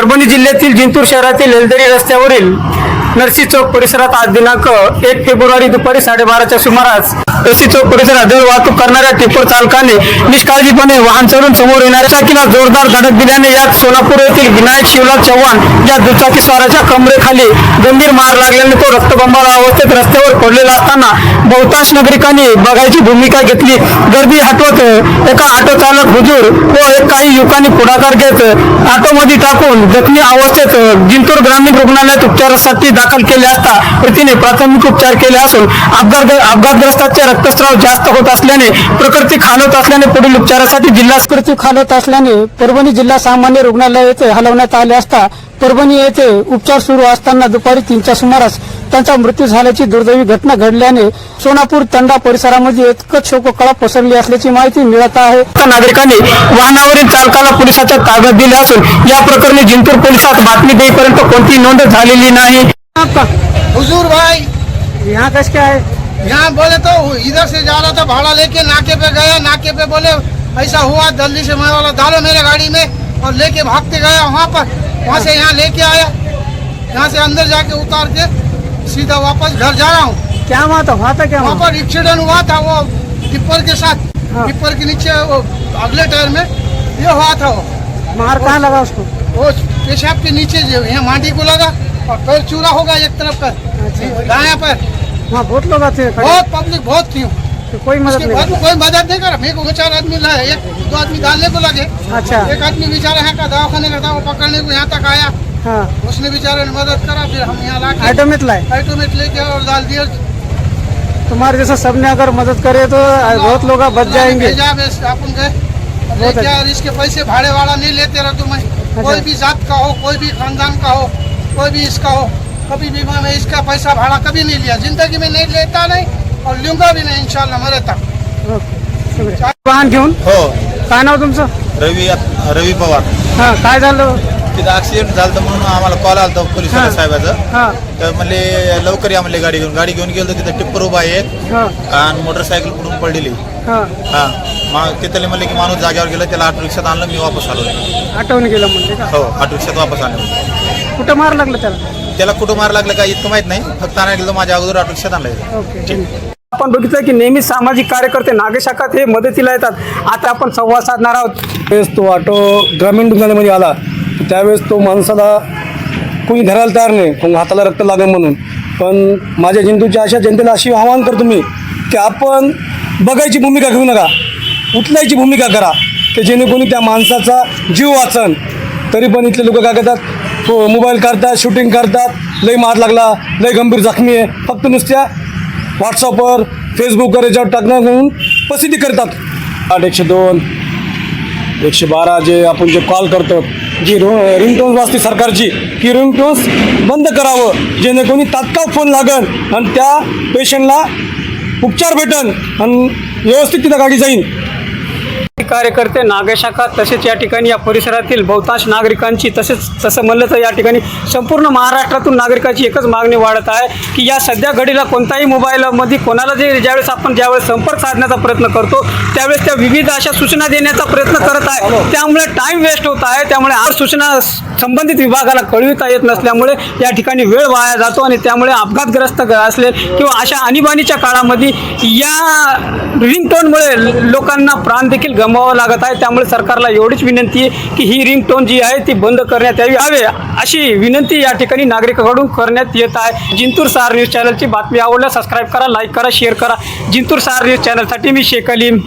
परभणी जिल्ह्यातील जिंतूर शहरातील एलदरी रस्त्यावरील नरसी चौक परिसरात आज दिनांक एक फेब्रुवारी दुपारी साडेबाराच्या सुमारास एसी चौक परिसरात दर वाहतूक करणाऱ्या टिप्पर चालकाने निष्काळजीपणे वाहन चढून समोर येणाऱ्या चाकीला जोरदार धडक दिल्याने यात सोलापूर येथील विनायक शिवलाल चव्हाण या दुचाकी स्वाराच्या कमरेखाली गंभीर मार लागल्याने तो रक्तबंबाळ अवस्थेत रस्त्यावर पडलेला असताना बहुतांश नागरिकांनी बघायची भूमिका घेतली. गर्दी हटवत एका ऑटो चालक हुजूर व एक काही युवकांनी पुढाकार घेत ऑटोमध्ये टाकून जखमी अवस्थेत जिंतूर ग्रामीण रुग्णालयात उपचारासाठी दाखल केले असता प्रतीने प्राथमिक उपचार केले असून अपघात अपघातग्रस्ताचे रक्तस्राव जास्त होत असल्याने प्रकृती खालवत असल्याने पुढील उपचारासाठी जिल्हा प्रकृती खालवत असल्याने परभणी जिल्हा सामान्य रुग्णालय येथे हलवण्यात आले असता परभणी येथे उपचार सुरू असताना दुपारी तीनच्या सुमारास त्यांचा मृत्यू झाल्याची दुर्दैवी घटना घडल्याने सोनापूर तंडा परिसरामध्ये एकच शोककळा पसरली असल्याची माहिती मिळत आहे. नागरिकांनी वाहनावरील चालकाला पोलिसाच्या ताब्यात दिले असून या प्रकरणी जिंतूर पोलिसात बातमी देईपर्यंत कोणतीही नोंद झालेली नाही. हुजूर भाई। यहाँ कस क्या है? यहाँ बोले तो इधर से जा रहा था भाड़ा लेके नाके पे गया नाके पे बोले ऐसा हुआ जल्दी से मैं वाला डालो मेरे गाड़ी में और लेके भागते गया वहाँ पर। वहाँ से यहाँ लेके आया। यहाँ से अंदर जाके उतार के सीधा वापस घर जा रहा हूँ। क्या हुआ था? वहाँ था क्या वहाँ पर एक्सीडेंट हुआ था वो टिप्पर के साथ। हाँ। टिप्पर के नीचे वो अगले टायर में ये हुआ था वो। मार कहाँ लगा उसको? वो पेशाब के नीचे जो यहाँ माटी को लगा और पैर चूरा होगा एक तरफ़ का दाया पैर। वहाँ बहुत लोग आते हैं बहुत पब्लिक बहुत थी तो कोई उसके बाद में कोई मदद नहीं करा। मेरे को चार आदमी लाए एक दो आदमी डालने को लगे। अच्छा। एक आदमी बेचारा यहाँ का दवाखाने का था वो पकड़ने को यहाँ तक आया। हाँ। उसने बेचारे ने मदद करा फिर हम यहाँ ला के ऑटो में लाए। ऑटोमेट लेके और डाल दिया तुम्हारे जैसा सबने अगर मदद करे तो बहुत लोग बच जाएँगे। लेके अच्छा। और इसके पैसे भाड़े वाला नहीं लेते रहो तुम्हें कोई भी जात का हो कोई भी खानदान का हो कोई भी इसका हो कभी भी मैं इसका पैसा भाड़ा कभी नहीं लिया। ज़िंदगी में नहीं लेता नहीं और लूँगा भी नहीं इंशाल्लाह मरे तक वाहन घेऊन हो। काय नाव तुमचं? रवी रवी पवार। हा काय झालं? तिथं ऍक्सिडेंट झालं होतं म्हणून आम्हाला कॉल आला होता पोलीस हा. तर म्हणले लवकर या म्हणले गाडी घेऊन. गाडी घेऊन गेलो तिथं टिप्पर उभा आहे एक हा. आणि मोटरसायकल पडून पडलेली. हा. मग तिथले म्हणले की माणूस जागेवर गेला त्याला ऑटो रिक्षात आणलं मी वापस आलो. आठवण गेलं म्हणजे का? हो ऑटो रिक्षात वापस आलो. कुठं मार लागलं त्याला? त्याला कुठं मार लागलं काय इतकं माहीत नाही. फक्त आणायला गेलो माझ्या अगोदर ऑटो रिक्षात आणलं. ओके आपण बघितलं की नेहमी सामाजिक कार्यकर्ते नागेशाखात हे मदतीला येतात. आता आपण संवाद साधणार आहोत. त्यावेळेस तो ऑटो ग्रामीण रुग्णालयामध्ये आला. त्यावेळेस तो माणसाला कोणी धरायला तयार नाही. पण हाताला रक्त लागेल म्हणून. पण माझ्या जिंतूच्या अशा जनतेला अशी आवाहन करतो मी की आपण बघायची भूमिका घेऊ नका. उठण्याची भूमिका करा की जेणेकरून त्या माणसाचा जीव वाचन. तरी पण इथले लोक काय करतात? हो मोबाईल काढतात शूटिंग करतात. लई मार लागला लई गंभीर जखमी आहे. फक्त नुसत्या व्हॉट्सअपवर फेसबुकवर याच्यावर टाकणं म्हणून प्रसिद्धी करतात. आठ एकशे दोन एकशे बारा जे आपण जे कॉल करतो जी रो रिंगटोन्स वाजते सरकारची की रिंगटोन्स बंद करावं. जेणेकरून तात्काळ फोन लागन आणि त्या पेशंटला उपचार भेटन आणि व्यवस्थित तिथं गाडी जाईल कार्यकर्ते नागशाखा तसेच या ठिकाणी या परिसरातील बहुतांश नागरिकांची तसेच तसं म्हणलं तर या ठिकाणी संपूर्ण महाराष्ट्रातून नागरिकांची एकच मागणी वाढत आहे की या सध्या घडीला कोणताही मोबाईलमध्ये कोणाला जे ज्यावेळेस आपण ज्यावेळेस संपर्क साधण्याचा प्रयत्न करतो त्यावेळेस त्या विविध अशा सूचना देण्याचा प्रयत्न करत आहे. त्यामुळे टाईम वेस्ट होत आहे. त्यामुळे आज सूचना संबंधित विभागाला कळविता येत नसल्यामुळे या ठिकाणी वेळ वाया जातो आणि त्यामुळे अपघातग्रस्त असले किंवा अशा आणीबाणीच्या काळामध्ये या रिंगटोनमुळे लोकांना प्राण देखील गमवावं लागत आहे. त्यामुळे सरकारला एवढीच विनंती आहे की ही रिंगटोन जी आहे ती बंद करण्यात यावी हवे अशी विनंती या ठिकाणी नागरिकांकडून करण्यात येत आहे. जिंतूर सार न्यूज चॅनलची बातमी आवडल्यास सबस्क्राईब करा लाईक करा शेअर करा. जिंतूर सार न्यूज चॅनलसाठी मी शेख अलीम.